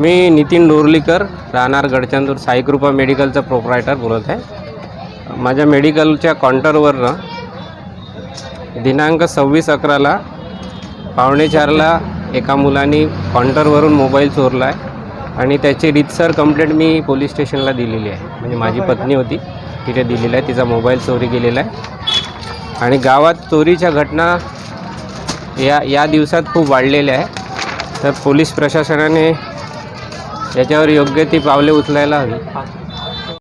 मी नितीन डोरलीकर राहणार गडचंदूर साईकृपा मेडिकलचा प्रोप्रायटर बोलत आहे. माझ्या मेडिकलच्या काउंटरवरनं दिनांक सव्वीस अकराला पावणे चारला एका मुलाने काउंटरवरून मोबाईल चोरला आहे आणि त्याची रितसर कंप्लेंट मी पोलीस स्टेशनला दिलेली आहे. म्हणजे माझी पत्नी होती तिथे दिलेलं आहे तिचा मोबाईल चोरी गेलेला आहे. आणि गावात चोरीच्या घटना या या दिवसात खूप वाढलेल्या आहे तर पोलीस प्रशासनाने याच्यावर योग्य ती पावले उचलायला हवी.